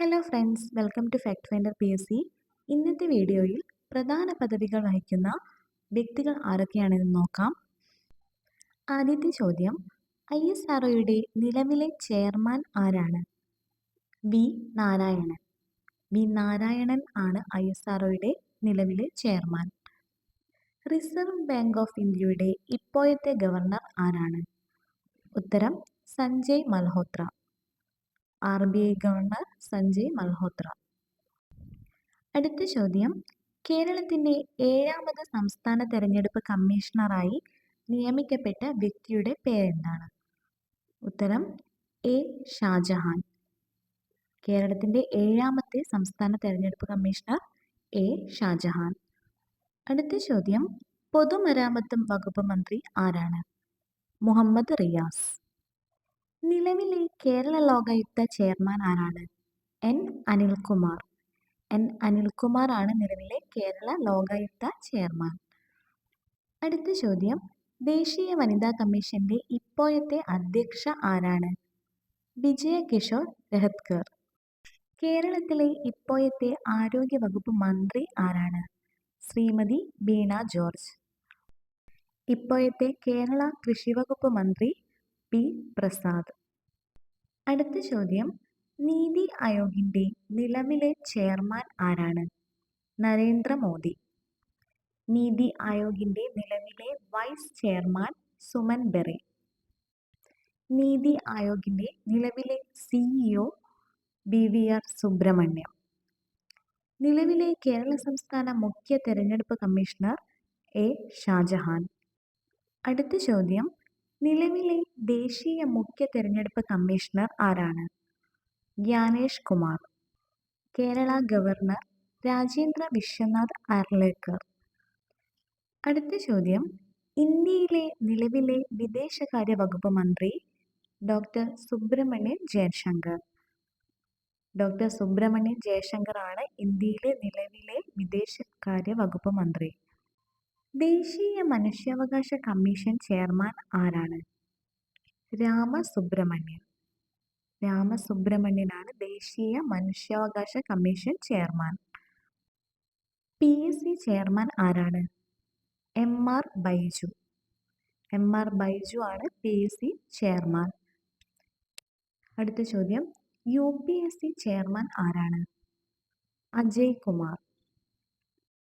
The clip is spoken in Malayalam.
Hello friends welcome to fact finder P S C ഇന്നത്തെ വീഡിയോയിൽ പ്രധാന പദവികൾ വഹിക്കുന്ന വ്യക്തികൾ ആരൊക്കെയാണെന്ന് നോക്കാം. ആദ്യത്തെ ചോദ്യം ഐ എസ് ആർ നിലവിലെ ചെയർമാൻ ആരാണ്? വി നാരായണൻ. വി നാരായണൻ ആണ് ഐ എസ് ആർ നിലവിലെ ചെയർമാൻ. റിസർവ് ബാങ്ക് ഓഫ് ഇന്ത്യയുടെ ഇപ്പോഴത്തെ ഗവർണർ ആരാണ്? ഉത്തരം Sanjay Malhotra. R B I governor Sanjay Malhotra. അടുത്ത ചോദ്യം. കേരളത്തിന്റെ ഏഴാമത് സംസ്ഥാന തെരഞ്ഞെടുപ്പ് കമ്മീഷണറായി നിയമിക്കപ്പെട്ട വ്യക്തിയുടെ പേരെന്താണ്? ഉത്തരം എ. ഷാജഹാൻ. കേരളത്തിന്റെ ഏഴാമത്തെ സംസ്ഥാന തെരഞ്ഞെടുപ്പ് കമ്മീഷണർ എ. ഷാജഹാൻ. അടുത്ത ചോദ്യം. പൊതുമരാമത്തും വകുപ്പ് മന്ത്രി ആരാണ്? മുഹമ്മദ് റിയാസ്. നിലവിലെ കേരള ലോകായുക്ത ചെയർമാൻ ആരാണ്? എൻ. അനിൽകുമാർ. എൻ. അനിൽകുമാർ ആണ് നിലവിലെ കേരള ലോകായുക്ത ചെയർമാൻ. അടുത്ത ചോദ്യം. ദേശീയ വനിതാ കമ്മീഷന്റെ ഇപ്പോഴത്തെ അധ്യക്ഷ ആരാണ്? വിജയ കിഷോർ രഹത്കർ. കേരളത്തിലെ ഇപ്പോഴത്തെ ആരോഗ്യ വകുപ്പ് മന്ത്രി ആരാണ്? ശ്രീമതി ബീണ ജോർജ്. ഇപ്പോഴത്തെ കേരള കൃഷി വകുപ്പ് മന്ത്രി പി. പ്രസാദ്. അടുത്ത ചോദ്യം. നീതി ആയോഗിന്റെ നിലവിലെ ചെയർമാൻ ആരാണ്? നരേന്ദ്രമോദി. നീതി ആയോഗിന്റെ നിലവിലെ വൈസ് ചെയർമാൻ സുമൻ ബെറെ. നീതി ആയോഗിന്റെ നിലവിലെ CEO B V R Subrahmanyam. നിലവിലെ കേരള സംസ്ഥാന മുഖ്യ തെരഞ്ഞെടുപ്പ് കമ്മീഷണർ എ. ഷാജഹാൻ. അടുത്ത ചോദ്യം. നിലവിലെ ദേശീയ മുഖ്യ തെരഞ്ഞെടുപ്പ് കമ്മീഷണർ ആരാണ്? ജ്ഞാനേഷ് കുമാർ കേരള ഗവർണർ രാജേന്ദ്ര വിശ്വനാഥ് അർലേക്കർ അടുത്ത ചോദ്യം. ഇന്ത്യയിലെ നിലവിലെ വിദേശകാര്യ വകുപ്പ് മന്ത്രി ഡോക്ടർ സുബ്രഹ്മണ്യൻ ജയശങ്കർ. ഡോക്ടർ സുബ്രഹ്മണ്യൻ ജയശങ്കർ ആണ് ഇന്ത്യയിലെ നിലവിലെ വിദേശകാര്യ വകുപ്പ് മന്ത്രി. ദേശീയ മനുഷ്യാവകാശ കമ്മീഷൻ ചെയർമാൻ ആരാണ്? രാമസുബ്രഹ്മണ്യൻ. രാമസുബ്രഹ്മണ്യനാണ് ദേശീയ മനുഷ്യാവകാശ commission chairman. P S C chairman ആരാണ്? M R Baiju. M R Baiju ആണ് പി എസ് സി ചെയർമാൻ. അടുത്ത ചോദ്യം. U P S C chairman ആരാണ്? അജയ് കുമാർ.